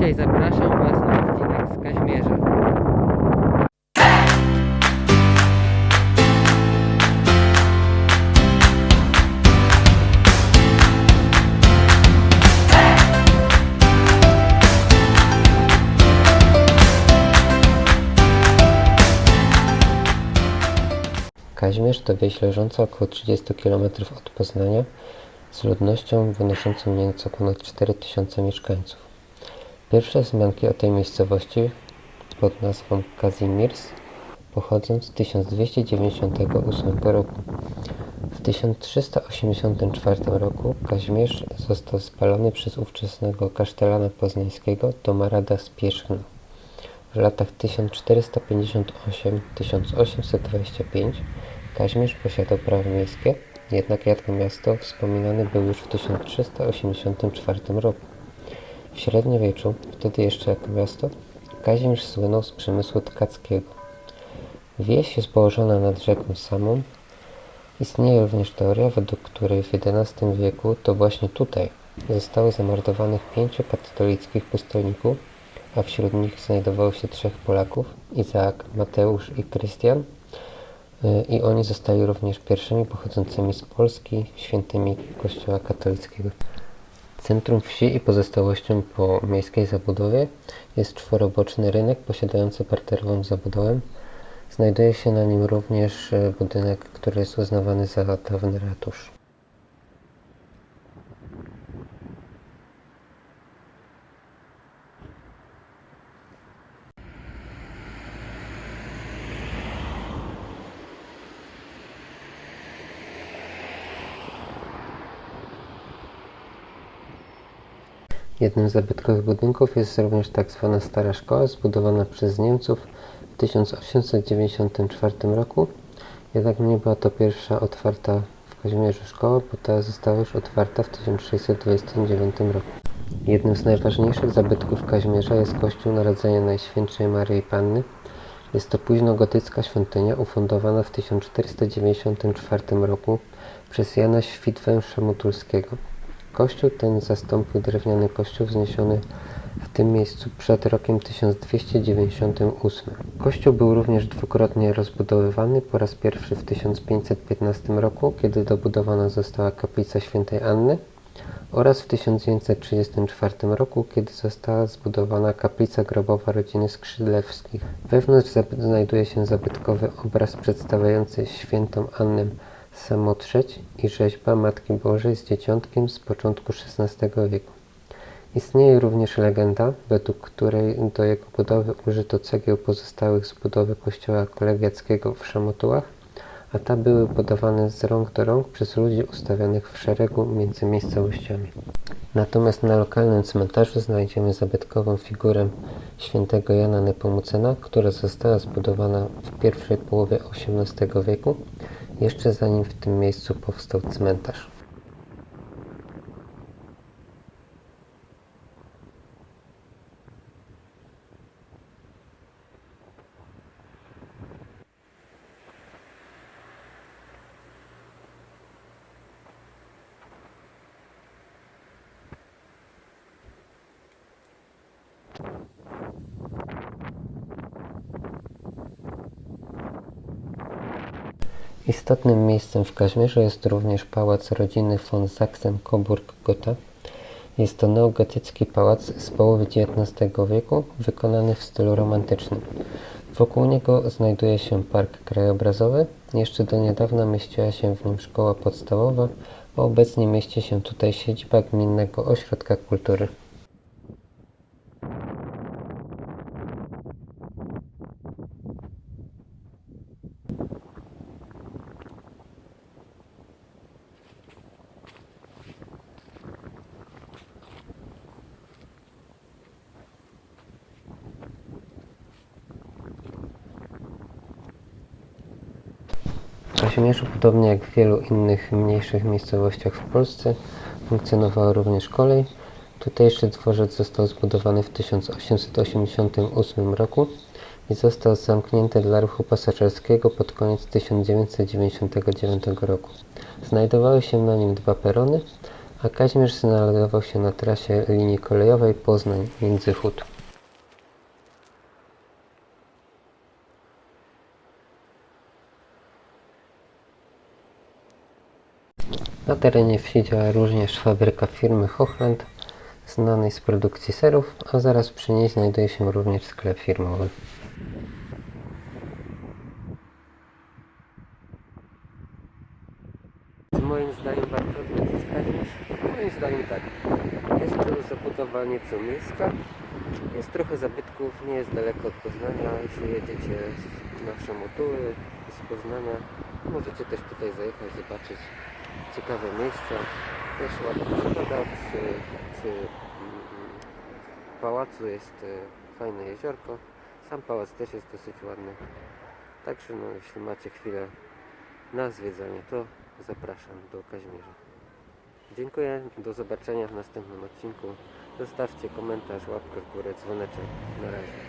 Dzisiaj zapraszam Was na odcinek z Kaźmierza. Kaźmierz to wieś leżąca około 30 km od Poznania z ludnością wynoszącą nieco ponad 4000 mieszkańców. Pierwsze wzmianki o tej miejscowości pod nazwą Kazimirs pochodzą z 1298 roku. W 1384 roku Kazimierz został spalony przez ówczesnego kasztelana poznańskiego Tomarada Spieszno. W latach 1458-1825 Kazimierz posiadał prawo miejskie, jednak jako miasto wspominane był już w 1384 roku. W średniowieczu, wtedy jeszcze jako miasto, Kazimierz słynął z przemysłu tkackiego. Wieś jest położona nad rzeką samą. Istnieje również teoria, według której w XI wieku to właśnie tutaj zostało zamordowanych pięciu katolickich pustelników, a wśród nich znajdowało się trzech Polaków, Izaak, Mateusz i Krystian. Y, I oni zostali również pierwszymi pochodzącymi z Polski świętymi Kościoła katolickiego. Centrum wsi i pozostałością po miejskiej zabudowie jest czworoboczny rynek posiadający parterową zabudowę. Znajduje się na nim również y, budynek, który jest uznawany za dawny ratusz. Jednym z zabytkowych budynków jest również tak zwana Stara Szkoła, zbudowana przez Niemców w 1894 roku. Jednak nie była to pierwsza otwarta w Kazimierzu szkoła, bo ta została już otwarta w 1629 roku. Jednym z najważniejszych zabytków Kazimierza jest Kościół Narodzenia Najświętszej Maryi Panny. Jest to późnogotycka świątynia ufundowana w 1494 roku przez Jana Świtwę Szamotulskiego. Kościół ten zastąpił drewniany kościół wzniesiony w tym miejscu przed rokiem 1298. Kościół był również dwukrotnie rozbudowywany, po raz pierwszy w 1515 roku, kiedy dobudowana została kaplica świętej Anny oraz w 1934 roku, kiedy została zbudowana kaplica grobowa rodziny Skrzydlewskich. Wewnątrz znajduje się zabytkowy obraz przedstawiający świętą Annę Samotrzeć i rzeźba Matki Bożej z Dzieciątkiem z początku XVI wieku. Istnieje również legenda, według której do jego budowy użyto cegieł pozostałych z budowy kościoła kolegiackiego w Szamotułach, a te były budowane z rąk do rąk przez ludzi ustawionych w szeregu między miejscowościami. Natomiast na lokalnym cmentarzu znajdziemy zabytkową figurę świętego Jana Nepomucena, która została zbudowana w pierwszej połowie XVIII wieku, jeszcze zanim w tym miejscu powstał cmentarz. Istotnym miejscem w Kazimierzu jest również pałac rodziny von Sachsen-Coburg-Gotha. Jest to neogotycki pałac z połowy XIX wieku, wykonany w stylu romantycznym. Wokół niego znajduje się park krajobrazowy. Jeszcze do niedawna mieściła się w nim szkoła podstawowa, a obecnie mieści się tutaj siedziba Gminnego Ośrodka Kultury. Kazimierzu, podobnie jak w wielu innych mniejszych miejscowościach w Polsce, funkcjonowała również kolej. Tutejszy dworzec został zbudowany w 1888 roku i został zamknięty dla ruchu pasażerskiego pod koniec 1999 roku. Znajdowały się na nim dwa perony, a Kazimierz znajdował się na trasie linii kolejowej Poznań-Międzychód. Na terenie wsi działa również fabryka firmy Hochland, znanej z produkcji serów, a zaraz przy niej znajduje się również sklep firmowy. Moim zdaniem warto odwiedzić Moim zdaniem tak. Jest to zabudowa nieco miejska. Jest trochę zabytków, nie jest daleko od Poznania. Jeśli jedziecie na Szamotuły z Poznania, możecie też tutaj zajechać, zobaczyć ciekawe miejsca. Też ładna przygoda. Przy, przy mm, pałacu jest e, fajne jeziorko. Sam pałac też jest dosyć ładny. Także no, jeśli macie chwilę na zwiedzanie, to zapraszam do Kazimierza. Dziękuję, do zobaczenia w następnym odcinku. Zostawcie komentarz, łapkę w górę, dzwoneczek. Na razie.